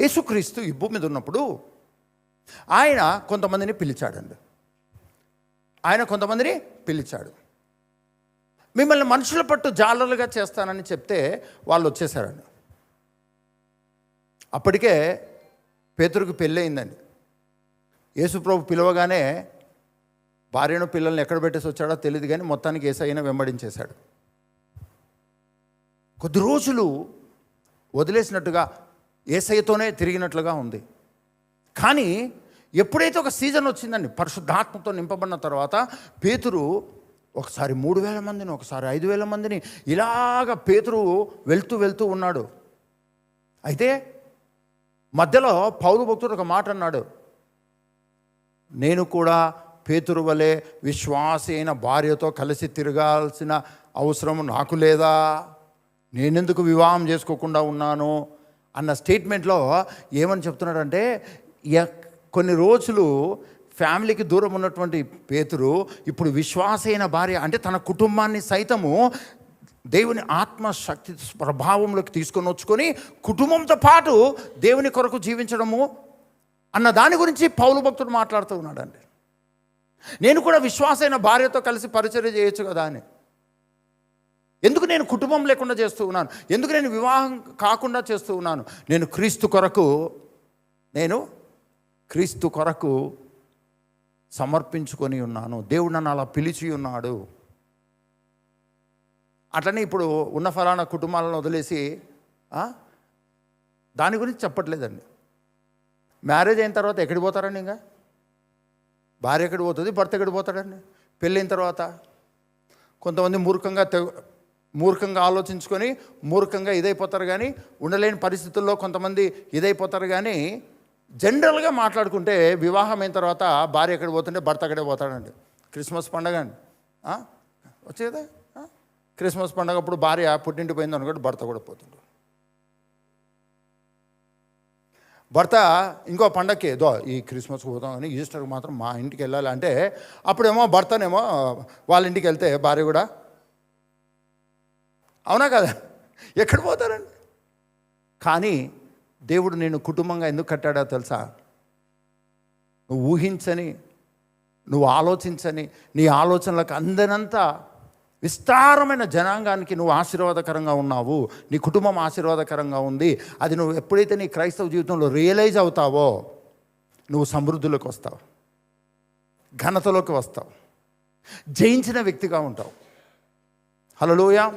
యేసుక్రీస్తు ఈ భూమి మీద ఉన్నప్పుడు ఆయన కొంతమందిని పిలిచాడండి. ఆయన కొంతమందిని పిలిచాడు. మిమ్మల్ని మనుషుల పట్టు జాలర్లుగా చేస్తానని చెప్తే వాళ్ళు వచ్చేసారండి. అప్పటికే పేతురుకు పెళ్ళయిందండి. యేసుప్రభు పిలవగానే భార్యను పిల్లల్ని ఎక్కడ పెట్టేసి వచ్చాడో తెలియదు కానీ మొత్తానికి ఏసైనా వెంబడించేశాడు. కొద్ది రోజులు వదిలేసినట్టుగా ఏసయ్యతోనే తిరిగినట్లుగా ఉంది. కానీ ఎప్పుడైతే ఒక సీజన్ వచ్చిందండి పరిశుద్ధాత్మతో నింపబడిన తర్వాత పేతురు ఒకసారి మూడు వేల మందిని ఒకసారి ఐదు వేల మందిని ఇలాగ పేతురు వెళ్తూ వెళ్తూ ఉన్నాడు. అయితే మధ్యలో పౌరు భక్తుడు ఒక మాట అన్నాడు. నేను కూడా పేతురు వలె విశ్వాస అయిన భార్యతో కలిసి తిరగాల్సిన అవసరం నాకు లేదా? నేనెందుకు వివాహం చేసుకోకుండా ఉన్నాను? అన్న స్టేట్మెంట్లో ఏమని చెప్తున్నాడంటే కొన్ని రోజులు ఫ్యామిలీకి దూరం ఉన్నటువంటి పేతురు ఇప్పుడు విశ్వాసైన భార్య అంటే తన కుటుంబాన్ని సైతము దేవుని ఆత్మశక్తి ప్రభావంలోకి తీసుకొని వచ్చుకొని కుటుంబంతో పాటు దేవుని కొరకు జీవించడము అన్న దాని గురించి పౌలు భక్తుడు మాట్లాడుతూ ఉన్నాడండి. నేను కూడా విశ్వాసైన భార్యతో కలిసి పరిచర్య చేయొచ్చు కదా అని. ఎందుకు నేను కుటుంబం లేకుండా చేస్తూ ఉన్నాను? ఎందుకు నేను వివాహం కాకుండా చేస్తూ ఉన్నాను? నేను క్రీస్తు కొరకు నేను క్రీస్తు కొరకు సమర్పించుకొని ఉన్నాను. దేవుడు నన్ను అలా పిలిచి ఉన్నాడు. అట్లనే ఇప్పుడు ఉన్న ఫలానా కుటుంబాలను వదిలేసి దాని గురించి చెప్పట్లేదండి. మ్యారేజ్ అయిన తర్వాత ఎక్కడికి పోతారండి ఇంకా? భార్య ఎక్కడికి పోతుంది? భర్త ఎక్కడికి పోతాడండి? పెళ్ళైన తర్వాత కొంతమంది మూర్ఖంగా తె మూర్ఖంగా ఆలోచించుకొని మూర్ఖంగా ఇదైపోతారు కానీ ఉండలేని పరిస్థితుల్లో కొంతమంది ఇదైపోతారు కానీ జనరల్గా మాట్లాడుకుంటే వివాహం అయిన తర్వాత భార్య ఎక్కడ పోతుంటే భర్త అక్కడే పోతాడండి. క్రిస్మస్ పండగ అండి. వచ్చేదే? వచ్చేదా క్రిస్మస్ పండగ అప్పుడు భార్య పుట్టింటి పోయింది అనుకోండి భర్త కూడా పోతుంటాడు భర్త ఇంకో పండగకి ఏదో ఈ క్రిస్మస్కి పోతాం అని ఈస్టర్కి మాత్రం మా ఇంటికి వెళ్ళాలి అంటే అప్పుడేమో భర్తనేమో వాళ్ళ ఇంటికి వెళ్తే భార్య కూడా అవునా కదా? ఎక్కడ పోతారండి? కానీ దేవుడు నేను కుటుంబంగా ఎందుకు కట్టాడో తెలుసా? నువ్వు ఊహించని నువ్వు ఆలోచించని నీ ఆలోచనలకు అందనంత విస్తారమైన జనాంగానికి నువ్వు ఆశీర్వాదకరంగా ఉన్నావు. నీ కుటుంబం ఆశీర్వాదకరంగా ఉంది. అది నువ్వు ఎప్పుడైతే నీ క్రైస్తవ జీవితంలో రియలైజ్ అవుతావో నువ్వు సమృద్ధిలోకి వస్తావు. ఘనతలోకి వస్తావు. జయించిన వ్యక్తిగా ఉంటావు. హలోయ